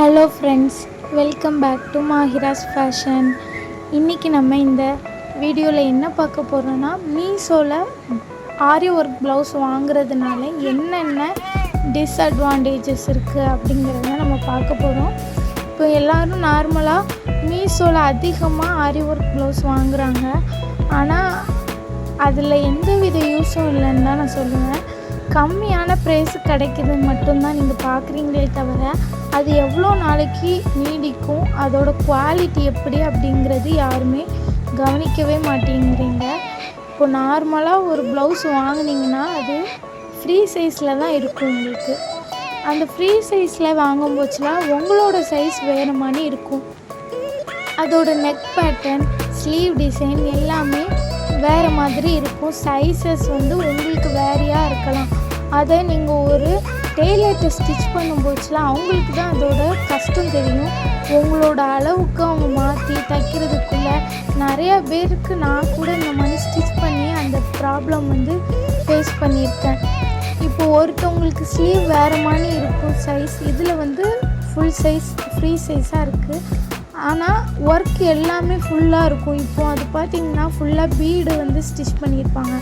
Hello friends welcome back to Mahira's fashion இன்றைக்கி நம்ம இந்த வீடியோவில் என்ன பார்க்க போகிறோன்னா மீஷோவில் ஆரி ஒர்க் ப்ளவுஸ் வாங்குறதுனால என்னென்ன டிஸ்அட்வான்டேஜஸ் இருக்குது அப்படிங்கிறத நம்ம பார்க்க போகிறோம் இப்போ எல்லோரும் நார்மலாக மீஷோவில் அதிகமாக ஆரி ஒர்க் ப்ளவுஸ் வாங்குறாங்க. ஆனால் அதில் எந்த வித யூஸும் இல்லைன்னு தான் நான் சொல்லுவேன். கம்மியான ப்ரைஸு கிடைக்கிது மட்டும்தான் நீங்கள் பார்க்குறீங்களே தவிர அது எவ்வளோ நாளைக்கு நீடிக்கும் அதோட குவாலிட்டி எப்படி அப்படிங்கிறது யாருமே கவனிக்கவே மாட்டேங்கிறீங்க. இப்போ நார்மலாக ஒரு ப்ளவுஸ் வாங்குனீங்கன்னா அது ஃப்ரீ சைஸில் தான் இருக்கும் உங்களுக்கு. அந்த ஃப்ரீ சைஸில் வாங்கும் போச்சுன்னா உங்களோட சைஸ் வேறு மாதிரி இருக்கும். அதோட நெக் பேட்டர்ன் ஸ்லீவ் டிசைன் எல்லாமே வேறு மாதிரி இருக்கும். சைஸஸ் வந்து உங்களுக்கு வேறையாக இருக்கலாம். அதை நீங்கள் ஒரு டெய்லர்கிட்ட ஸ்டிச் பண்ணும்போதுலாம் அவங்களுக்கு தான் அதோட கஷ்டம் தெரியும். உங்களோட அளவுக்கு அவங்க மாற்றி தைக்கிறதுக்குள்ளே நிறையா பேருக்கு நான் கூட இந்த மாதிரி ஸ்டிச் பண்ணி அந்த ப்ராப்ளம் வந்து ஃபேஸ் பண்ணியிருக்கேன். இப்போ ஒருத்தவங்களுக்கு ஸ்லீவ் வேறு மாதிரி இருக்கும் சைஸ் இதில் வந்து ஃபுல் சைஸ் ஃப்ரீ சைஸாக இருக்குது ஆனால் ஒர்க் எல்லாமே ஃபுல்லாக இருக்கும். இப்போ அது பார்த்திங்கன்னா ஃபுல்லாக பீடு வந்து ஸ்டிச் பண்ணியிருப்பாங்க.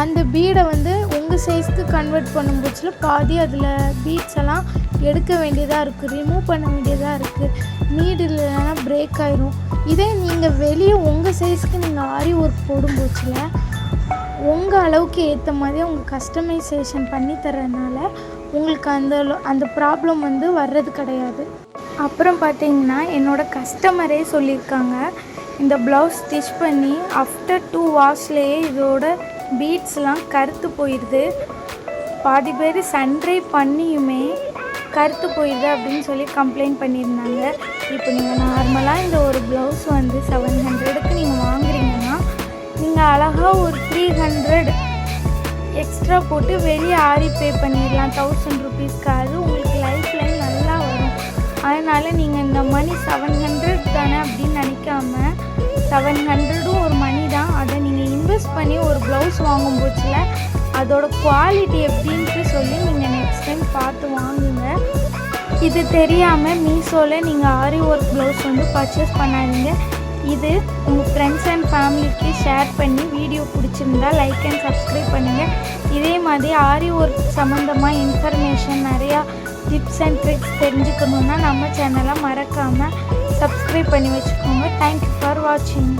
அந்த பீடை வந்து உங்கள் சைஸ்க்கு கன்வெர்ட் பண்ணும்போதுல பாதி அதில் பீட்ஸ் எல்லாம் எடுக்க வேண்டியதாக இருக்குது ரிமூவ் பண்ண வேண்டியதாக இருக்குது நீடு இல்லைன்னா பிரேக் ஆயிரும். இதே நீங்கள் வெளியே உங்கள் சைஸ்க்கு நீங்கள் ஆரி ஒர்க் போடும்போதுல உங்கள் அளவுக்கு ஏற்ற மாதிரி அவங்க கஸ்டமைசேஷன் பண்ணி தர்றதுனால உங்களுக்கு அந்த அந்த ப்ராப்ளம் வந்து வர்றது கிடையாது. அப்புறம் பார்த்தீங்கன்னா என்னோடய கஸ்டமரே சொல்லியிருக்காங்க இந்த ப்ளவுஸ் ஸ்டிச் பண்ணி ஆஃப்டர் டூ வாஷ்லேயே இதோட பீட்ஸ்லாம் கருத்து போயிடுது பாதி பேர் சன்ட்ரை பண்ணியுமே கருத்து போயிடுது அப்படின்னு சொல்லி கம்ப்ளைண்ட் பண்ணியிருந்தாங்க. இப்போ நீங்கள் நார்மலாக இந்த ஒரு ப்ளவுஸ் வந்து செவன் ஹண்ட்ரடுக்கு நீங்கள் வாங்குறீங்கன்னா நீங்கள் அழகாக ஒரு த்ரீ ஹண்ட்ரட் எக்ஸ்ட்ரா போட்டு வெளியே ஆரி பே பண்ணிடலாம். தௌசண்ட் ருபீஸ்க்கு அது உங்களுக்கு லைஃப் லைன் நல்லா வரும். அதனால் நீங்கள் இந்த மணி செவன் ஹண்ட்ரட் தானே அப்படின்னு நினைக்காம செவன் ஹண்ட்ரட் பர்ச்சேஸ் பண்ணி ஒரு ப்ளவுஸ் வாங்கும் போச்சுல அதோட குவாலிட்டி எப்படின்ட்டு சொல்லி நீங்கள் நெக்ஸ்ட் டைம் பார்த்து வாங்குங்க. இது தெரியாமல் மீஷோவில் நீங்கள் ஆரி ஒர்க் ப்ளவுஸ் வந்து பர்ச்சேஸ் பண்ணாதீங்க. இது உங்கள் ஃப்ரெண்ட்ஸ் அண்ட் ஃபேமிலிக்கு ஷேர் பண்ணி வீடியோ பிடிச்சிருந்தா லைக் அண்ட் சப்ஸ்கிரைப் பண்ணுங்கள் இதே மாதிரி ஆரி ஒர்க் சம்மந்தமாக இன்ஃபர்மேஷன் நிறையா டிப்ஸ் அண்ட் ட்ரிக்ஸ் தெரிஞ்சுக்கணுன்னா நம்ம சேனலை மறக்காமல் சப்ஸ்கிரைப் பண்ணி வச்சுக்கோங்க. தேங்க்யூ ஃபார் வாட்சிங்